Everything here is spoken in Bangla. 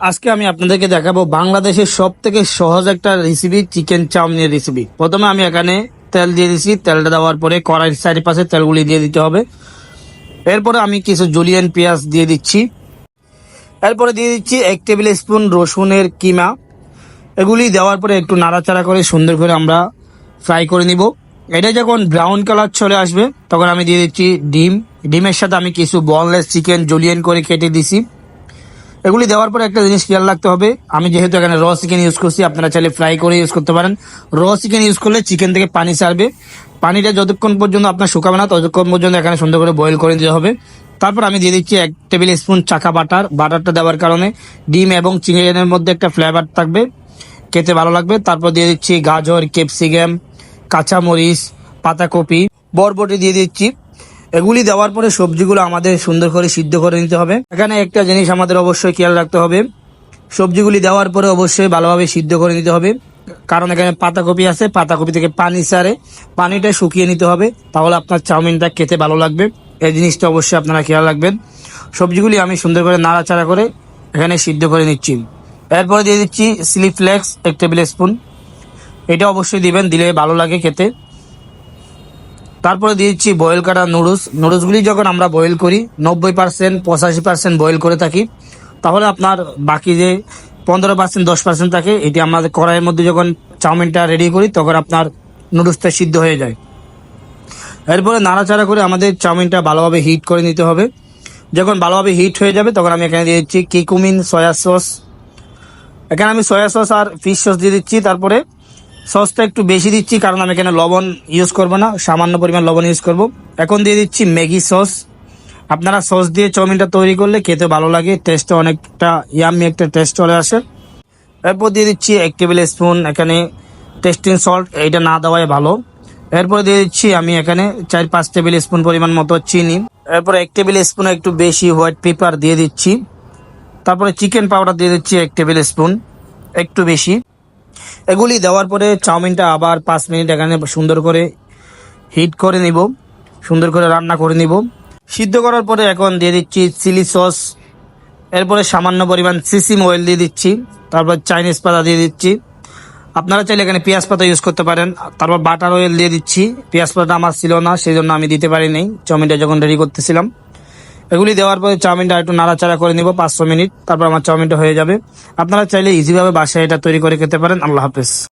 আজকে আমি আপনাদেরকে দেখাবো বাংলাদেশের সব থেকে সহজ একটা রেসিপি চিকেন চাউমিনের রেসিপি প্রথমে আমি এখানে তেল দিয়ে দিচ্ছি তেলটা দেওয়ার পরে কড়াইয়ের চারিপাশে তেলগুলি দিয়ে দিতে হবে। এরপরে আমি কিছু জুলিয়ান পেঁয়াজ দিয়ে দিচ্ছি। এরপরে দিয়ে দিচ্ছি এক টেবিল স্পুন রসুনের কিমা। এগুলি দেওয়ার পরে একটু নাড়াচাড়া করে সুন্দর করে আমরা ফ্রাই করে নিব। এটা যখন ব্রাউন কালার চলে আসবে, তখন আমি দিয়ে দিচ্ছি ডিম। ডিমের সাথে আমি কিছু বনলেস চিকেন জুলিয়ান করে কেটে দিছি। এগুলি দেওয়ার পরে একটা জিনিস খেয়াল রাখতে হবে। আমি যেহেতু এখানে র চিকেন ইউজ করছি, আপনারা চাইলে ফ্রাই করে ইউজ করতে পারেন। র চিকেন ইউজ করলে চিকেন থেকে পানি ছাড়বে। পানিটা যতক্ষণ পর্যন্ত আপনার শুকাবে না, ততক্ষণ পর্যন্ত এখানে সুন্দর করে বয়েল করে দিতে হবে। তারপর আমি দিয়ে দিচ্ছি এক টেবিল স্পুন চাকা বাটার। বাটারটা দেওয়ার কারণে ডিম এবং চিকেনের মধ্যে একটা ফ্লেভার থাকবে, খেতে ভালো লাগবে। তারপর দিয়ে দিচ্ছি গাজর ক্যাপসিকাম কাঁচামরিচ, পাতাকপি, বরবটি দিয়ে দিচ্ছি। এগুলি দেওয়ার পরে সবজিগুলো আমাদের সুন্দর করে সিদ্ধ করে নিতে হবে। এখানে একটা জিনিস আমাদের অবশ্যই খেয়াল রাখতে হবে। সবজিগুলি দেওয়ার পরে অবশ্যই ভালোভাবে সিদ্ধ করে নিতে হবে। কারণ এখানে পাতাকপি আছে, পাতাকপি থেকে পানি সারে পানিটা শুকিয়ে নিতে হবে, তাহলে আপনার চাউমিনটা খেতে ভালো লাগবে। এই জিনিসটা অবশ্যই আপনারা খেয়াল রাখবেন। সবজিগুলি আমি সুন্দর করে নাড়াচাড়া করে এখানে সিদ্ধ করে নিচ্ছি। এরপরে দিয়ে দিচ্ছি সিলি ফ্লেক্স, এক টেবিল স্পুন। এটা অবশ্যই দিবেন, দিলে ভালো লাগে খেতে। তারপরে দিয়ে দিচ্ছি বয়েল কাটা নুডলস নুডলসগুলি যখন আমরা বয়েল করি, নব্বই পার্সেন্ট পঁচাশি পার্সেন্ট বয়েল করে থাকি, তাহলে আপনার বাকি যে পনেরো পার্সেন্ট দশ পার্সেন্ট থাকে, এটি আমাদের কড়াইয়ের মধ্যে যখন চাউমিনটা রেডি করি, তখন আপনার নুডলসটা সিদ্ধ হয়ে যায়। এরপরে নাড়াচাড়া করে আমাদের চাউমিনটা ভালোভাবে হিট করে নিতে হবে। যখন ভালোভাবে হিট হয়ে যাবে, তখন আমি এখানে দিয়ে দিচ্ছি কিকুমিন, সয়া সস। এখানে আমি সয়া সস আর ফিশ সস দিয়ে দিচ্ছি। তারপরে সসটা একটু বেশি দিচ্ছি, কারণ আমি এখানে লবণ ইউজ করব না, সামান্য পরিমাণ লবণ ইউজ করব। এখন দিয়ে দিচ্ছি ম্যাগি সস। আপনারা সস দিয়ে চাউমিনটা তৈরি করলে খেতে ভালো লাগে টেস্টটা অনেকটা ইয়ামি একটা টেস্ট চলে আসে। এরপর দিয়ে দিচ্ছি এক টেবিল স্পুন এখানে টেস্টিং সল্ট এইটা না দেওয়াই ভালো। এরপরে দিয়ে দিচ্ছি আমি এখানে চার পাঁচ টেবিল স্পুন পরিমাণ মতো চিনি। এরপরে এক টেবিল স্পুন একটু বেশি হোয়াইট পেপার দিয়ে দিচ্ছি। তারপরে চিকেন পাউডার দিয়ে দিচ্ছি এক টেবিল স্পুন, একটু বেশি। এগুলি দেওয়ার পরে চাউমিনটা আবার পাঁচ মিনিট এখানে সুন্দর করে হিট করে নিব, সুন্দর করে রান্না করে নিব। সিদ্ধ করার পরে এখন দিয়ে দিচ্ছি চিলি সস এরপরে সামান্য পরিমাণ সিসিম অয়েল দিয়ে দিচ্ছি, তারপর চাইনিজ পাতা দিয়ে দিচ্ছি। আপনারা চাইলে এখানে পেঁয়াজ পাতা ইউজ করতে পারেন, তারপর বাটার অয়েল দিয়ে দিচ্ছি। পেঁয়াজ পাতা আমার ছিল না সেই জন্য আমি দিতে পারিনি, চাউমিনটা যখন রেডি করতেছিলাম। এগুলি দেওয়ার পরে চাউমিনটা একটু নাড়াচাড়া করে নিব, পাঁচশো মিনিট, তারপর আমার চাউমিনটা হয়ে যাবে। আপনারা চাইলে ইজিভাবে বাসায় এটা তৈরি করে খেতে পারেন। আল্লাহ হাফেজ।